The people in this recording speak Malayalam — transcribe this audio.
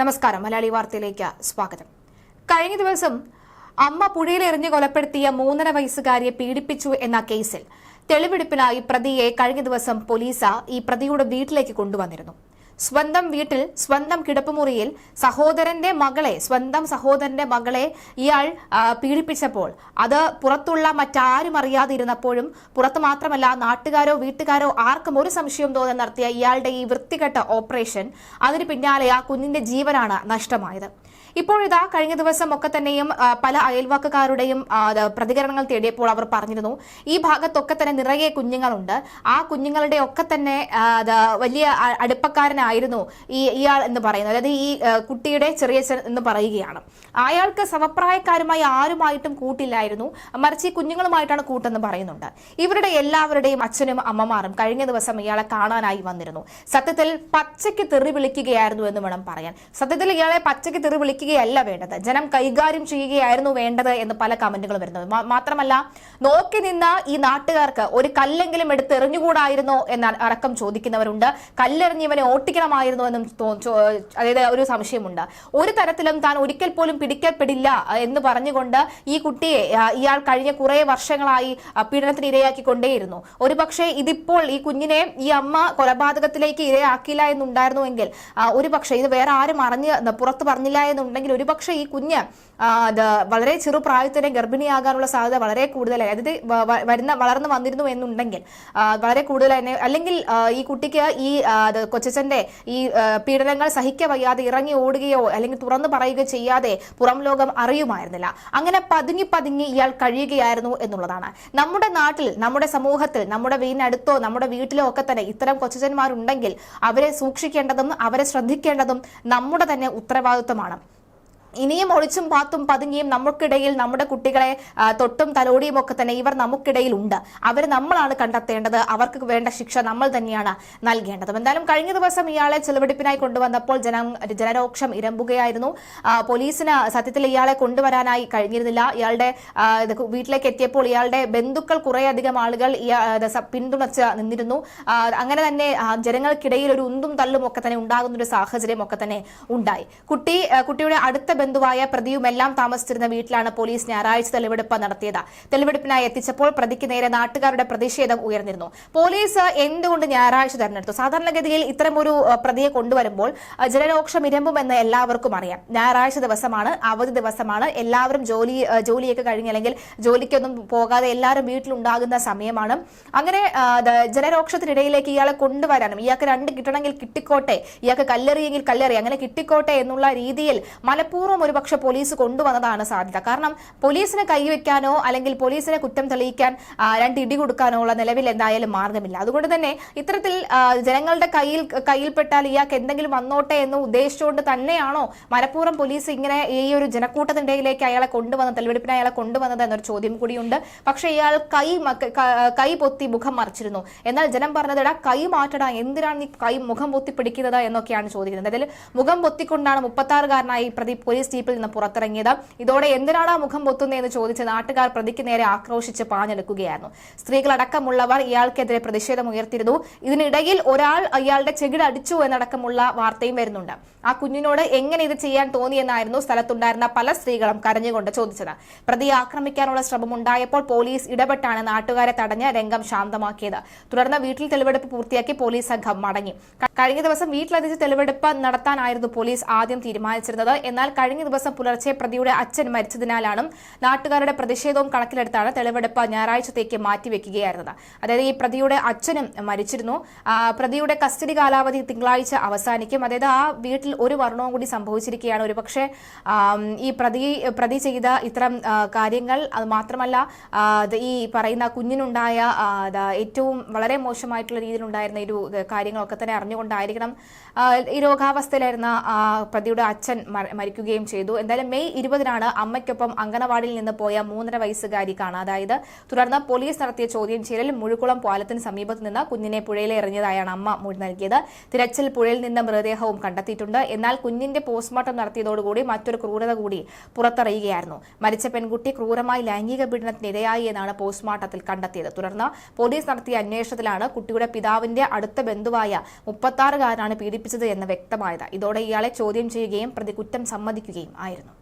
നമസ്കാരം മലയാളി വാർത്തയിലേക്ക് സ്വാഗതം. കഴിഞ്ഞ ദിവസം അമ്മ പുഴയിൽ എറിഞ്ഞു കൊലപ്പെടുത്തിയ മൂന്നര വയസ്സുകാരിയെ പീഡിപ്പിച്ചു എന്ന കേസിൽ തെളിവെടുപ്പിനായി പ്രതിയെ കഴിഞ്ഞ ദിവസം പോലീസ് ഈ പ്രതിയുടെ വീട്ടിലേക്ക് കൊണ്ടുവന്നിരുന്നു. സ്വന്തം വീട്ടിൽ സ്വന്തം കിടപ്പുമുറിയിൽ സഹോദരന്റെ മകളെ സ്വന്തം സഹോദരന്റെ മകളെ ഇയാൾ പീഡിപ്പിച്ചപ്പോൾ അത് പുറത്തുള്ള മറ്റാരും അറിയാതിരുന്നപ്പോഴും പുറത്ത് മാത്രമല്ല നാട്ടുകാരോ വീട്ടുകാരോ ആർക്കും ഒരു സംശയം തോന്നാൻ നടത്തിയ ഇയാളുടെ ഈ വൃത്തികെട്ട ഓപ്പറേഷൻ അതിന് പിന്നാലെ ആ കുഞ്ഞിന്റെ ജീവനാണ് നഷ്ടമായത്. ഇപ്പോഴിതാ കഴിഞ്ഞ ദിവസം ഒക്കെ തന്നെയും പല അയൽവാക്കുകാരുടെയും പ്രതികരണങ്ങൾ തേടിയപ്പോൾ അവർ പറഞ്ഞിരുന്നു ഈ ഭാഗത്തൊക്കെ തന്നെ നിറയെ കുഞ്ഞുങ്ങളുണ്ട്. ആ കുഞ്ഞുങ്ങളുടെ ഒക്കെ തന്നെ വലിയ അടുപ്പക്കാരനായിരുന്നു ഈ ഇയാൾ എന്ന് പറയുന്നത്. അതായത് ഈ കുട്ടിയുടെ ചെറിയച്ഛൻ എന്ന് പറയുകയാണ്. അയാൾക്ക് സമപ്രായക്കാരുമായി ആരുമായിട്ടും കൂട്ടില്ലായിരുന്നു. മറിച്ച് ഈ കുഞ്ഞുങ്ങളുമായിട്ടാണ് കൂട്ടെന്ന് പറയുന്നുണ്ട്. ഇവരുടെ എല്ലാവരുടെയും അച്ഛനും അമ്മമാരും കഴിഞ്ഞ ദിവസം ഇയാളെ കാണാനായി വന്നിരുന്നു. സത്യത്തിൽ പച്ചയ്ക്ക് തെറി വിളിക്കുകയായിരുന്നു എന്ന് വേണം പറയാൻ. സത്യത്തിൽ ഇയാളെ പച്ചയ്ക്ക് തെറി വിളിക്കുകയല്ല വേണ്ടത്. ജനം കൈകാര്യം ചെയ്യുകയായിരുന്നു വേണ്ടത് എന്ന് പല കമന്റുകളും വരുന്നത് മാത്രമല്ല നോക്കി നിന്ന ഈ നാട്ടുകാർക്ക് ഒരു കല്ലെങ്കിലും എടുത്ത് എറിഞ്ഞുകൂടായിരുന്നോ എന്ന അടക്കം ചോദിക്കുന്നവരുണ്ട്. കല്ലെറിഞ്ഞവനെ ഓട്ടിക്കണമായിരുന്നു എന്നും അതായത് ഒരു സംശയമുണ്ട്. ഒരു തരത്തിലും താൻ ഒരിക്കൽ പോലും പിടിക്കപ്പെടില്ല എന്ന് പറഞ്ഞുകൊണ്ട് ഈ കുട്ടിയെ ഇയാൾ കഴിഞ്ഞ കുറെ വർഷങ്ങളായി പീഡനത്തിന് ഇരയാക്കിക്കൊണ്ടേയിരുന്നു. ഒരു പക്ഷേ ഇതിപ്പോൾ ഈ കുഞ്ഞിനെ ഈ അമ്മ കൊലപാതകത്തിലേക്ക് ഇരയാക്കില്ല എന്നുണ്ടായിരുന്നുവെങ്കിൽ ഒരു പക്ഷേ ഇത് വേറെ ആരും അറിഞ്ഞ് പുറത്ത് പറഞ്ഞില്ല എന്നുണ്ടെങ്കിൽ ഒരു പക്ഷേ ഈ കുഞ്ഞ് വളരെ ചെറുപ്രായത്തിൽ തന്നെ ഗർഭിണിയാകാനുള്ള സാധ്യത വളരെ കൂടുതലായി. അതായത് വരുന്ന വളർന്നു വന്നിരുന്നു എന്നുണ്ടെങ്കിൽ വളരെ കൂടുതലായി അല്ലെങ്കിൽ ഈ കുട്ടിക്ക് ഈ ആ, കൊച്ചച്ഛന്റെ ഈ പീഡനങ്ങൾ സഹിക്ക വയ്യാതെ ഇറങ്ങി ഓടുകയോ അല്ലെങ്കിൽ തുറന്നു പറയുകയോ ചെയ്യാതെ പുറം ലോകം അറിയുമായിരുന്നില്ല. അങ്ങനെ പതുങ്ങി പതുങ്ങി ഇയാൾ കഴിയുകയായിരുന്നു എന്നുള്ളതാണ്. നമ്മുടെ നാട്ടിൽ നമ്മുടെ സമൂഹത്തിൽ നമ്മുടെ വീടിനടുത്തോ നമ്മുടെ വീട്ടിലോ ഒക്കെ തന്നെ ഇത്തരം കൊച്ചച്ഛന്മാരുണ്ടെങ്കിൽ അവരെ സൂക്ഷിക്കേണ്ടതും അവരെ ശ്രദ്ധിക്കേണ്ടതും നമ്മുടെ തന്നെ ഉത്തരവാദിത്വമാണ്. ഇനിയും ഒളിച്ചും പാത്തും പതുങ്ങിയും നമുക്കിടയിൽ നമ്മുടെ കുട്ടികളെ തൊട്ടും തലോടിയും ഒക്കെ തന്നെ ഇവർ നമുക്കിടയിൽ ഉണ്ട് അവർ നമ്മളാണ് കണ്ടെത്തേണ്ടത്. അവർക്ക് വേണ്ട ശിക്ഷ നമ്മൾ തന്നെയാണ് നൽകേണ്ടത്. എന്തായാലും കഴിഞ്ഞ ദിവസം ഇയാളെ ചെലവെടുപ്പിനായി കൊണ്ടുവന്നപ്പോൾ ജന ജനരോക്ഷം ഇരമ്പുകയായിരുന്നു. പോലീസിന് സത്യത്തിൽ ഇയാളെ കൊണ്ടുവരാനായി കഴിഞ്ഞിരുന്നില്ല. ഇയാളുടെ വീട്ടിലേക്ക് എത്തിയപ്പോൾ ഇയാളുടെ ബന്ധുക്കൾ കുറേയധികം ആളുകൾ പിന്തുണച്ച് നിന്നിരുന്നു. അങ്ങനെ തന്നെ ജനങ്ങൾക്കിടയിൽ ഒരു ഉന്തും തള്ളും ഒക്കെ തന്നെ ഉണ്ടാകുന്ന ഒരു സാഹചര്യം ഒക്കെ തന്നെ ഉണ്ടായി. കുട്ടി കുട്ടിയുടെ അടുത്ത ബന്ധുവായ പ്രതിയുമെല്ലാം താമസിച്ചിരുന്ന വീട്ടിലാണ് പോലീസ് ഞായറാഴ്ച തെളിവെടുപ്പ് നടത്തിയത്. തെളിവെടുപ്പിനായി എത്തിച്ചപ്പോൾ പ്രതിക്ക് നേരെ നാട്ടുകാരുടെ പ്രതിഷേധം ഉയർന്നിരുന്നു. പോലീസ് എന്തുകൊണ്ട് ഞായറാഴ്ച തെരഞ്ഞെടുത്തു? സാധാരണഗതിയിൽ ഇത്തരമൊരു പ്രതിയെ കൊണ്ടുവരുമ്പോൾ ജനരോക്ഷം ഇരമ്പുമെന്ന് എല്ലാവർക്കും അറിയാം. ഞായറാഴ്ച ദിവസമാണ് അവധി ദിവസമാണ്. എല്ലാവരും ജോലി ജോലിയൊക്കെ കഴിഞ്ഞ് അല്ലെങ്കിൽ ജോലിക്കൊന്നും പോകാതെ എല്ലാവരും വീട്ടിലുണ്ടാകുന്ന സമയമാണ്. അങ്ങനെ ജനരോക്ഷത്തിനിടയിലേക്ക് ഇയാളെ കൊണ്ടുവരാനും ഇയാൾക്ക് രണ്ട് കിട്ടണമെങ്കിൽ കിട്ടിക്കോട്ടെ ഇയാൾക്ക് കല്ലെറിയെങ്കിൽ കല്ലെറി അങ്ങനെ കിട്ടിക്കോട്ടെ എന്നുള്ള രീതിയിൽ മനഃപൂർവം ഒരുപക്ഷെ പോലീസ് കൊണ്ടുവന്നതാണ് സാധ്യത. കാരണം പോലീസിനെ കൈവയ്ക്കാനോ അല്ലെങ്കിൽ പോലീസിനെ കുറ്റം തെളിയിക്കാൻ രണ്ട് ഇടി കൊടുക്കാനോ ഉള്ള നിലവിൽ എന്തായാലും മാർഗമില്ല. അതുകൊണ്ട് തന്നെ ഇത്തരത്തിൽ ജനങ്ങളുടെ കയ്യിൽ കയ്യിൽപ്പെട്ടാൽ ഇയാൾക്ക് എന്തെങ്കിലും വന്നോട്ടെ എന്ന് ഉദ്ദേശിച്ചുകൊണ്ട് തന്നെയാണോ മനഃപൂർവം പോലീസ് ഇങ്ങനെ ഈ ഒരു ജനക്കൂട്ടത്തിന്റെ ഇടയിലേക്ക് അയാളെ കൊണ്ടുവന്നത് തെളിവെടുപ്പിന് അയാളെ കൊണ്ടുവന്നത് എന്നൊരു ചോദ്യം കൂടിയുണ്ട്. പക്ഷെ ഇയാൾ കൈ കൈ പൊത്തി മുഖം മറിച്ചിരുന്നു. എന്നാൽ ജനം പറഞ്ഞത് കൈ മാറ്റടാ എന്തിനാണ് നീ കൈ മുഖം പൊത്തി പിടിക്കുന്നത് എന്നൊക്കെയാണ് ചോദിക്കുന്നത്. അതിൽ മുഖം പൊത്തിക്കൊണ്ടാണ് മുപ്പത്താറുകാരനായി പ്രതി പോലീസ് ജീപ്പിൽ നിന്ന് പുറത്തിറങ്ങിയത്. ഇതോടെ എന്തിനാണ് മുഖം പൊത്തുന്നതെന്ന് ചോദിച്ച് നാട്ടുകാർ പ്രതിക്ക് നേരെ ആക്രോശിച്ച് പാഞ്ഞെടുക്കുകയായിരുന്നു. സ്ത്രീകളടക്കമുള്ളവർ ഇയാൾക്കെതിരെ പ്രതിഷേധം ഉയർത്തിയിരുന്നു. ഇതിനിടയിൽ ഒരാൾ ഇയാളുടെ ചെകിട് അടിച്ചു എന്നടക്കമുള്ള വാർത്തയും വരുന്നുണ്ട്. ആ കുഞ്ഞിനോട് എങ്ങനെ ഇത് ചെയ്യാൻ തോന്നിയെന്നായിരുന്നു സ്ഥലത്തുണ്ടായിരുന്ന പല സ്ത്രീകളും കരഞ്ഞുകൊണ്ട് ചോദിച്ചത്. പ്രതിയെ ആക്രമിക്കാനുള്ള ശ്രമമുണ്ടായപ്പോൾ പോലീസ് ഇടപെട്ടാണ് നാട്ടുകാരെ തടഞ്ഞ് രംഗം ശാന്തമാക്കിയത്. തുടർന്ന് വീട്ടിൽ തെളിവെടുപ്പ് പൂർത്തിയാക്കി പോലീസ് സംഘം മടങ്ങി. കഴിഞ്ഞ ദിവസം വീട്ടിലെത്തിച്ച് തെളിവെടുപ്പ് നടത്താനായിരുന്നു പോലീസ് ആദ്യം തീരുമാനിച്ചിരുന്നത്. എന്നാൽ കഴിഞ്ഞ ദിവസം പുലർച്ചെ പ്രതിയുടെ അച്ഛൻ മരിച്ചതിനാലാണ് നാട്ടുകാരുടെ പ്രതിഷേധവും കണക്കിലെടുത്താണ് തെളിവെടുപ്പ് ഞായറാഴ്ചത്തേക്ക് മാറ്റിവെക്കുകയായിരുന്നത്. അതായത് ഈ പ്രതിയുടെ അച്ഛനും മരിച്ചിരുന്നു. പ്രതിയുടെ കസ്റ്റഡി കാലാവധി തിങ്കളാഴ്ച അവസാനിക്കും. അതായത് ആ വീട്ടിൽ ഒരു വർണവും കൂടി സംഭവിച്ചിരിക്കുകയാണ്. ഒരുപക്ഷെ ഈ പ്രതി പ്രതി ചെയ്ത ഇത്തരം കാര്യങ്ങൾ അത് മാത്രമല്ല ഈ പറയുന്ന കുഞ്ഞിനുണ്ടായ ഏറ്റവും വളരെ മോശമായിട്ടുള്ള രീതിയിലുണ്ടായിരുന്ന ഒരു കാര്യങ്ങളൊക്കെ തന്നെ അറിഞ്ഞുകൊണ്ടായിരിക്കണം. ഈ രോഗാവസ്ഥയിലായിരുന്ന പ്രതിയുടെ അച്ഛൻ മര- മരിക്കുകയും ചെയ്യുകയും ചെയ്തു. എന്തായാലും മെയ് ഇരുപതിനാണ് അമ്മയ്ക്കൊപ്പം അങ്കണവാടിയിൽ നിന്ന് പോയ മൂന്നര വയസ്സുകാരി കാണാതായത് തുടർന്ന് പോലീസ് നടത്തിയ ചോദ്യം ചെയ്യലിൽ മുഴുക്കുളം പാലത്തിന് സമീപത്ത് നിന്ന് കുഞ്ഞിനെ പുഴയിൽ എറിഞ്ഞതായാണ് അമ്മ മൊഴി നൽകിയത്. തിരച്ചിൽ പുഴയിൽ നിന്ന് മൃതദേഹവും കണ്ടെത്തിയിട്ടുണ്ട്. എന്നാൽ കുഞ്ഞിന്റെ പോസ്റ്റ്മോർട്ടം നടത്തിയതോടുകൂടി മറ്റൊരു ക്രൂരത കൂടി പുറത്തറിയുകയായിരുന്നു. മരിച്ച പെൺകുട്ടി ക്രൂരമായി ലൈംഗിക പീഡനത്തിനിരയായി എന്നാണ് പോസ്റ്റ്മോർട്ടത്തിൽ കണ്ടെത്തിയത്. തുടർന്ന് പോലീസ് നടത്തിയ അന്വേഷണത്തിലാണ് കുട്ടിയുടെ പിതാവിന്റെ അടുത്ത ബന്ധുവായ മുപ്പത്താറുകാരനാണ് പീഡിപ്പിച്ചത് എന്ന് വ്യക്തമായത്. ഇതോടെ ഇയാളെ ചോദ്യം ചെയ്യുകയും പ്രതി കുറ്റം സമ്മതിക്കുകയും ആയിരുന്നു.